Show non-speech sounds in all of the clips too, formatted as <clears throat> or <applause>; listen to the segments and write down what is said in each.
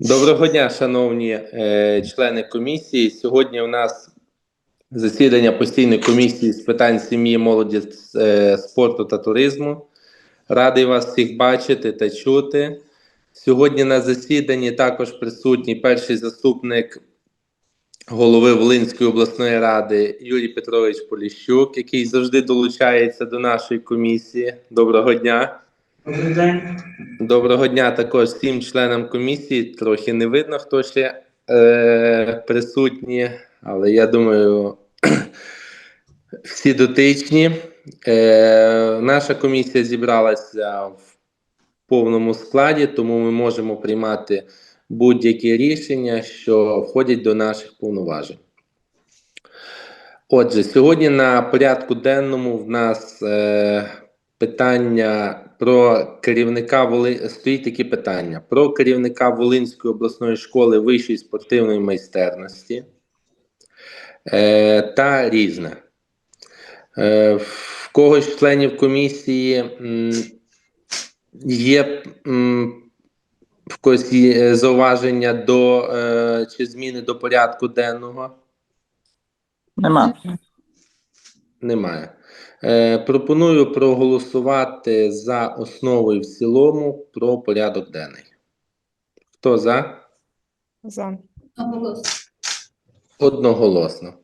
Доброго дня, шановні е, члени комісії. Сьогодні у нас засідання постійної комісії з питань сім'ї, молоді, е, спорту та туризму. Радий вас всіх бачити та чути. Сьогодні на засіданні також присутній перший заступник голови Волинської обласної ради Юрій Петрович Поліщук, який завжди долучається до нашої комісії. Доброго дня. Добрий день. Доброго дня також всім членам комісії. Трохи не видно, хто ще е, присутні, але я думаю, <clears throat> всі дотичні. Е, наша комісія зібралася в повному складі, тому ми можемо приймати будь-які рішення, що входять до наших повноважень. Отже, сьогодні на порядку денному в нас е, питання про керівника Воли... стоїть такі питання про керівника Волинської обласної школи вищої спортивної майстерності е, та різне. Е, в когось з членів комісії м, є м, в когось є зауваження до е, чи зміни до порядку денного? Нема. Немає. Е, пропоную проголосувати за основу і в цілому про порядок денний. Хто за? За. Одноголосно.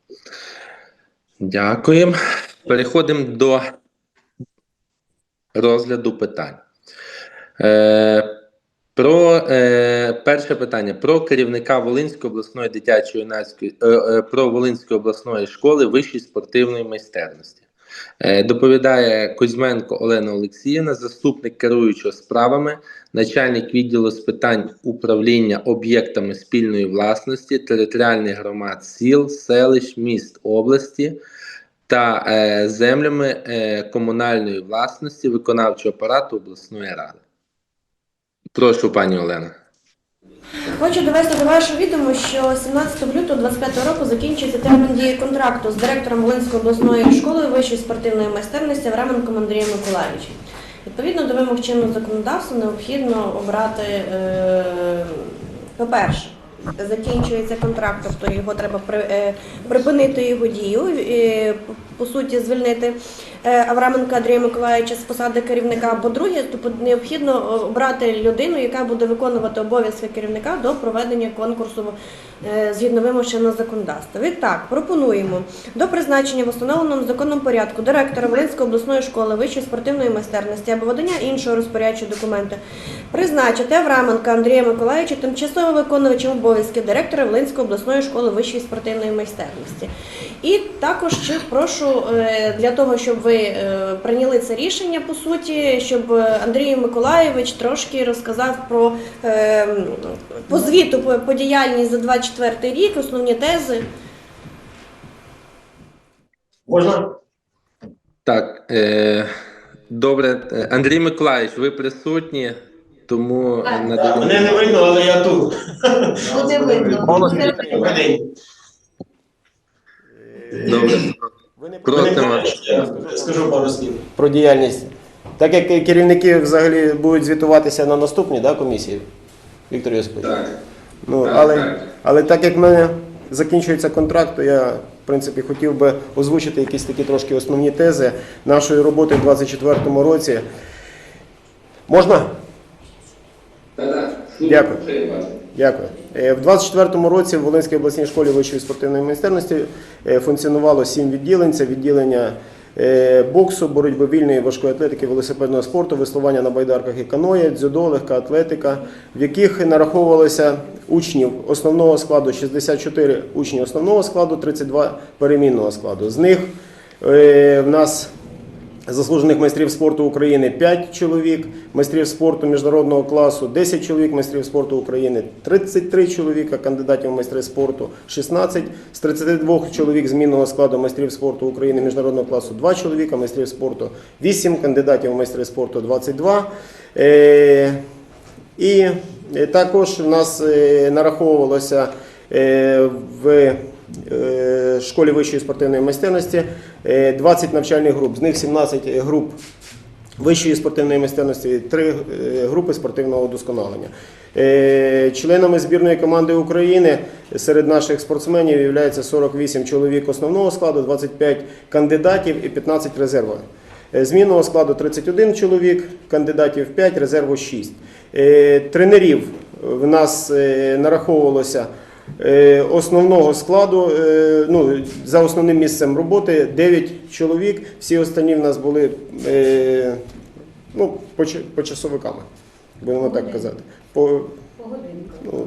Дякуємо. Переходимо до розгляду питань. Е, про е, перше питання про керівника Волинської обласної дитячої юнацької е, е, про Волинської обласної школи вищої спортивної майстерності. Е, доповідає Кузьменко Олена Олексіївна, заступник керуючого справами, начальник відділу з питань управління об'єктами спільної власності, територіальних громад сіл, селищ, міст області та е, землями е, комунальної власності виконавчого апарату обласної ради. Прошу, пані Олена. Хочу довести до вашого відому, що 17 лютого 25 року закінчується термін дії контракту з директором Волинської обласної школи вищої спортивної майстерності Авраменком Андрієм Миколаївичем. Відповідно до вимог чинного законодавства необхідно обрати, е, по-перше, закінчується контракт, тобто його треба е, припинити його дію, по суті, звільнити Авраменка Андрія Миколаївича з посади керівника. По-друге, тобто необхідно обрати людину, яка буде виконувати обов'язки керівника до проведення конкурсу е, згідно вимог чинного законодавства. Відтак, пропонуємо до призначення в установленому законом порядку директора Волинської обласної школи вищої спортивної майстерності або видання іншого розпорядчого документу призначити Авраменка Андрія Миколаївича тимчасово виконувачем обов'язків директора Волинської обласної школи вищої спортивної майстерності. І також прошу е, для того, щоб ви е, прийняли це рішення по суті, щоб Андрій Миколаєвич трошки розказав про е, по звіту по, діяльність за 24 рік, основні тези. Можна? Так, е, добре. Е, Андрій Миколаївич, ви присутні, тому Так. надаємо- Мене не видно, але я тут. Буде видно. Добре. Ви не Просимо. Ви не знаєте, я скажу пару слів. про діяльність. Так як керівники взагалі будуть звітуватися на наступній да, комісії, Віктор Йосипович? Так. Ну, Так, але, так. але так як в мене закінчується контракт, то я в принципі хотів би озвучити якісь такі трошки основні тези нашої роботи в 2024 році. Можна? Дякую. Дякую. Е, В 24-му році в Волинській обласній школі вищої спортивної майстерності е, функціонувало сім відділень. Це відділення е, боксу, боротьби вільної важкої атлетики, велосипедного спорту, веслування на байдарках і каноє, дзюдо, легка атлетика, в яких нараховувалося учнів основного складу 64 учні основного складу, 32 перемінного складу. З них в нас Заслужених майстрів спорту України 5 чоловік, майстрів спорту міжнародного класу 10 чоловік, майстрів спорту України 33 чоловіка, кандидатів майстри спорту 16, з 32 чоловік змінного складу майстрів спорту України міжнародного класу 2 чоловіка, майстрів спорту 8, кандидатів в майстри спорту 22. Е, і також в нас е, нараховувалося е, в школі вищої спортивної майстерності е, 20 навчальних груп, з них 17 груп вищої спортивної майстерності, 3 групи спортивного удосконалення. Е, Членами збірної команди України серед наших спортсменів є 48 чоловік основного складу, 25 кандидатів і 15 резервів. Е, Змінного складу 31 чоловік, кандидатів 5, резерву 6. Е, Тренерів в нас е, нараховувалося е, основного складу, е, ну, за основним місцем роботи 9 чоловік, всі останні в нас були е, ну, почасовиками, будемо так казати. По, ну,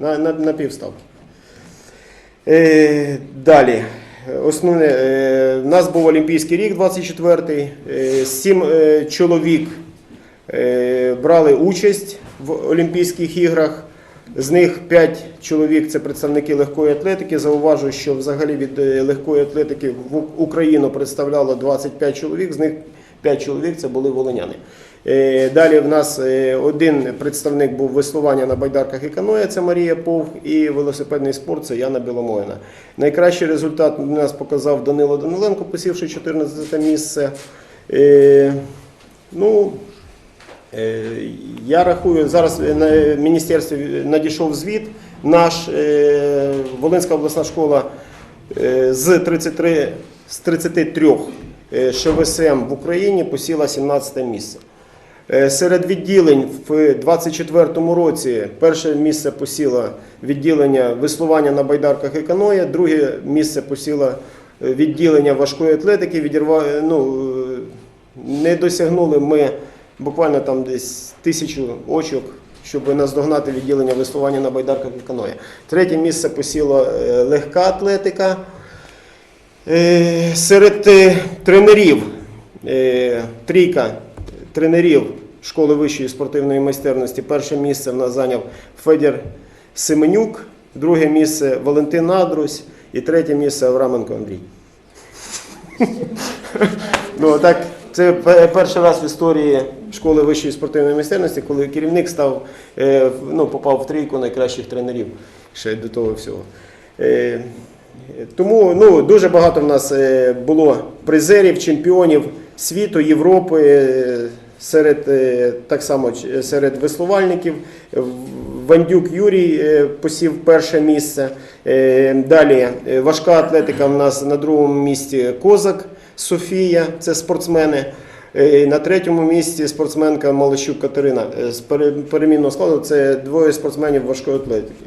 на, на, на півставки. Е, далі. Основне, е, в нас був Олімпійський рік 24-й. Е, сім е, чоловік е, брали участь в Олімпійських іграх. З них 5 чоловік це представники легкої атлетики. Зауважу, що взагалі від е, легкої атлетики в Україну представляло 25 чоловік, з них 5 чоловік це були волиняни. Е, Далі в нас е, один представник був веслування на байдарках і каноє, це Марія Повх, і велосипедний спорт це Яна Біломоїна. Найкращий результат у нас показав Данило Даниленко, посівши 14 місце. Ну, Я рахую, зараз на міністерстві надійшов звіт. Наш е, Волинська обласна школа е, з 33, з 33 е, ШВСМ в Україні посіла 17 місце. Е, Серед відділень в 2024 році перше місце посіло відділення веслування на байдарках і каноє, друге місце посіло е, відділення важкої атлетики. Відірва, ну, е, не досягнули ми буквально там десь тисячу очок, щоб наздогнати відділення веслування на байдарках і каноє. Третє місце посіла е, легка атлетика. Е, Серед е, тренерів трійка тренерів школи вищої спортивної майстерності. Перше місце в нас зайняв Федір Семенюк, друге місце Валентин Адрусь і третє місце Авраменко Андрій. <laughs> Ну, так, це перший раз в історії школи вищої спортивної майстерності, коли керівник став, е, ну, попав в трійку найкращих тренерів ще до того всього. Е, Тому ну, дуже багато в нас е, було призерів, чемпіонів світу, Європи, серед, так само серед веслувальників. Вандюк Юрій посів перше місце. Далі важка атлетика в нас на другому місці Козак Софія, це спортсмени. Е, На третьому місці спортсменка Малищук Катерина е, з перемінного складу. Це двоє спортсменів важкої атлетики.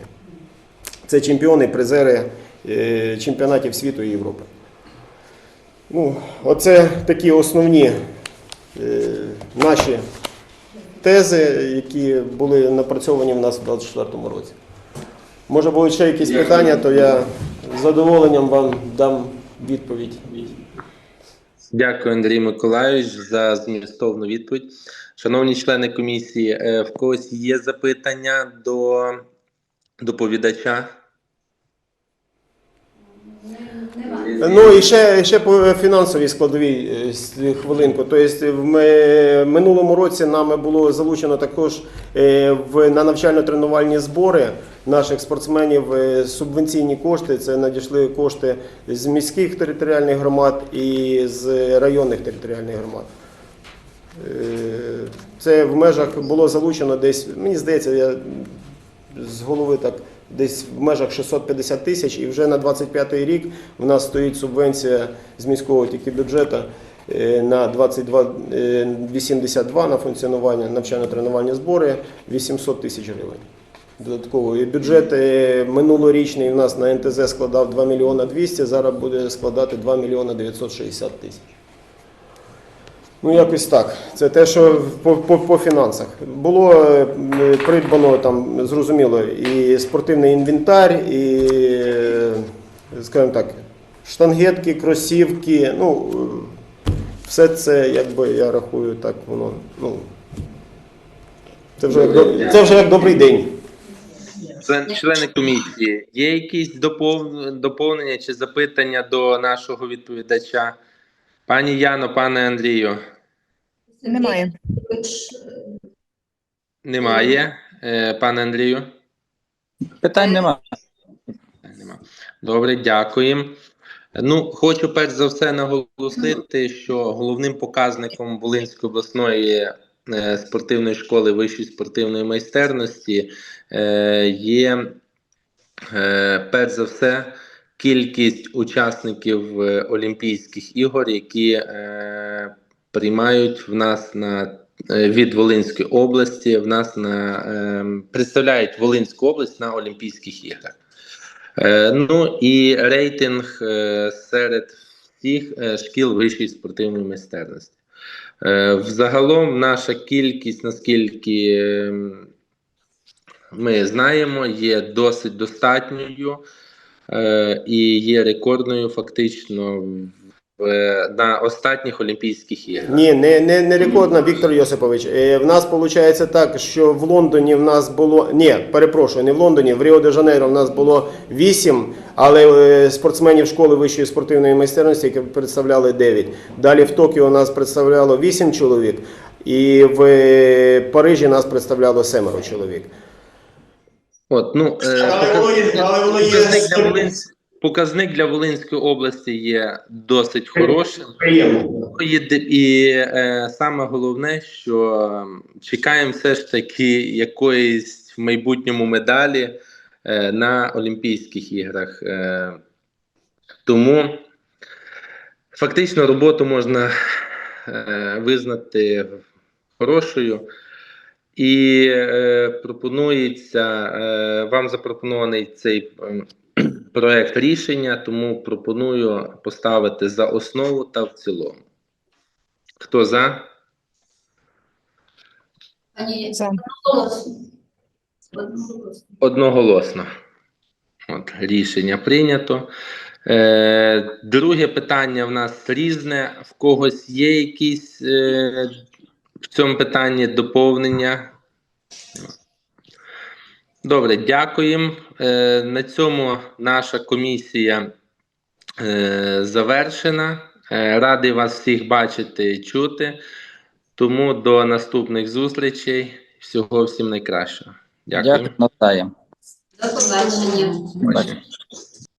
Це чемпіони, призери е, чемпіонатів світу і Європи. Ну, оце такі основні наші тези, які були напрацьовані в нас у 2024 році. Може будуть ще якісь питання, то я з задоволенням вам дам відповідь. Дякую, Андрій Миколаївич, за змістовну відповідь. Шановні члени комісії, е, в когось є запитання до доповідача? Ну і ще, ще по фінансовій складовій е, хвилинку. Тобто в минулому році нами було залучено також е, в на навчально-тренувальні збори наших спортсменів е, субвенційні кошти. Це надійшли кошти з міських територіальних громад і з районних територіальних громад. Це в межах було залучено десь, мені здається, я з голови так десь в межах 650 тисяч, і вже на 25-й рік в нас стоїть субвенція з міського тільки бюджету е, на 22, е, 82 на функціонування навчально-тренувальні збори 800 тисяч гривень. Додатково бюджет е, минулорічний у нас на НТЗ складав 2 мільйона 200, зараз буде складати 2 мільйона 960 тисяч. Ну, якось так. Це те, що по, по, по фінансах. Було е, придбано там, зрозуміло, і спортивний інвентар, і, е, скажімо так, штангетки, кросівки. Ну, все це, якби я рахую, так воно. Ну, це вже, як це вже як добрий день. Члени комісії, є якісь доповнення чи запитання до нашого відповідача? Пані Яно, пане Андрію, Немає. немає. Е, Пане Андрію? Питань нема. Нема. Добре, дякуємо. Ну, хочу перш за все наголосити, що головним показником Волинської обласної е, спортивної школи вищої спортивної майстерності е, є перш за все кількість учасників е, Олімпійських ігор, які е, приймають в нас на е, від Волинської області, в нас на е, представляють Волинську область на Олімпійських іграх. Е, ну і рейтинг е, серед всіх е, шкіл вищої спортивної майстерності. Е, Взагалом наша кількість, наскільки е, ми знаємо, є досить достатньою і є рекордною фактично на останніх Олімпійських іграх. Ні, не, не, не рекордна, Віктор Йосипович. Е, в нас виходить так, що в Лондоні в нас було. Ні, перепрошую, не в Лондоні, в Ріо де Жанейро в нас було 8, але е, спортсменів школи вищої спортивної майстерності, які представляли 9. Далі в Токіо нас представляло 8 чоловік, і в е, Парижі нас представляло 7 чоловік. От, ну, е, Але воно але воно є показник, для. Волинсь- показник для Волинської області є досить хорошим. І, і е, саме головне, що ем, чекаємо все ж таки якоїсь в майбутньому медалі е, на Олімпійських іграх. Е, тому фактично роботу можна е, визнати хорошою. І е, пропонується е, вам запропонований цей ем, <clears throat> проект рішення, тому пропоную поставити за основу та в цілому. Хто за? За. Одноголосно. От, рішення прийнято. Е, друге питання в нас різне. В когось є якісь е, в цьому питанні доповнення? Добре, дякуємо. Е, на цьому наша комісія е, завершена. Е, радий вас всіх бачити і чути. Тому до наступних зустрічей. Всього всім найкращого. Дякую. Дякую, навзаєм. до побачення.